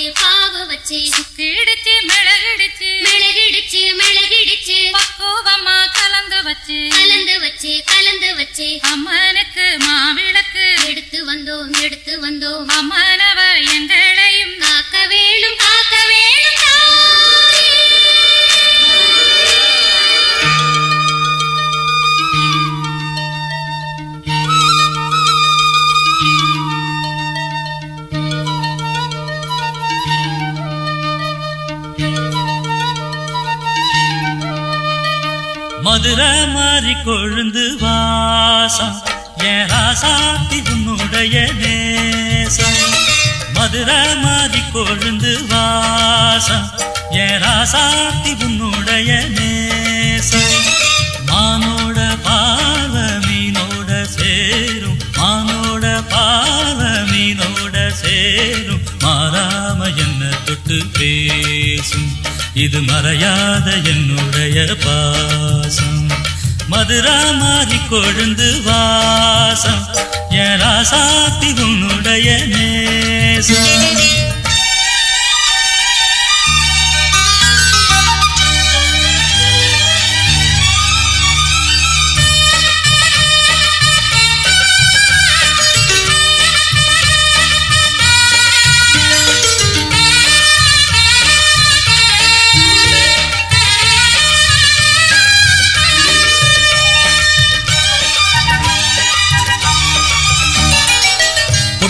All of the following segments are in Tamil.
வச்சு பாவு வச்சு சுக்கிடுச்சு மிளகிடுச்சு மிளகிடுச்சு மிளகிடுச்சு பக்குவமா கலந்து வச்சு கலந்து வச்சு கலந்து வச்சு அம்மனுக்கு மாவிளக்கு எடுத்து வந்தோம் எடுத்து வந்தோம். அம்மனவ மதுரை மாறி கொழுந்து வாசம் என் ராசாத்தி உன்னுடைய நேசம் மதுரை மாறி கொழுந்து வாசம் என் ராசாத்தி உன்னுடைய நேசம் மானோட பாவ மீனோட சேரும். மானோட பாவ மீனோட சேரும். மாறாம என்ன தொட்டு பேசும். இது மறையாத என்னுடைய பாசம். மதுரா மாறி கொழுந்து வாசம். என் ராசாத்தி உன்னுடைய நேசம்.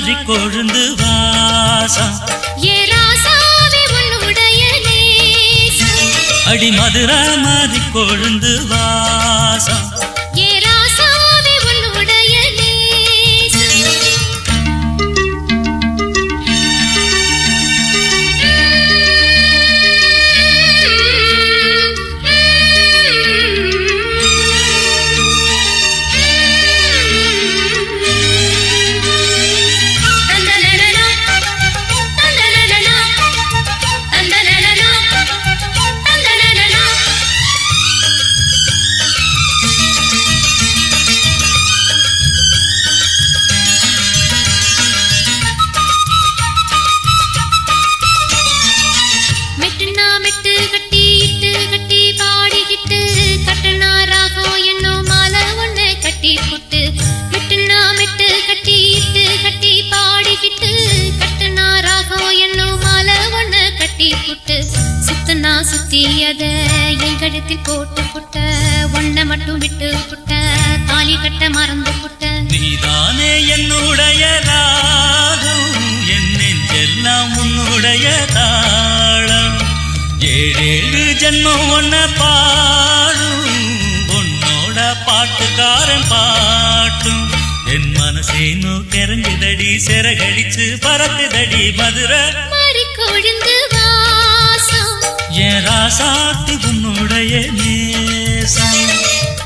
மாறி கொழுந்து நேசம். அடி மதுரா மாறி கொழுந்து வாசம் அத என் கழுத்தில் போட்டு புட்ட ஒன்ன மட்டும் விட்டு புட்ட தாலி கட்ட மறந்து புட்ட. நீதானே என்னுடைய ராகம் என் நெஞ்செல்லாம் உன்னுடைய தாளம். ஏழேழு ஜென்மம் ஒன்ன பாடும் உன்னோட பாட்டுக்காரன் பாட்டும். என் மனசேனோ கெரங்குதடி சிறகடிச்சு பறக்குதடி மதுரை. மாறி கொழுந்து என் ராசாத்தி உன்னுடைய நேசம்.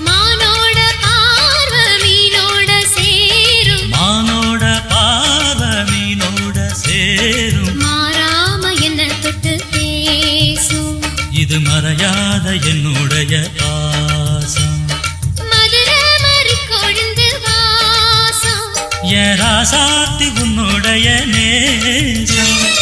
மானோட பார்வ மீனோட சேரும். மானோட பாவ மீனோட சேரும். மாறாம என்ன தொட்டு பேசும். இது மறையாத என்னுடைய பாசம். மதுரை மாறி கொழுந்து வாசம். என் ராசாத்தி உன்னுடைய நேசம்.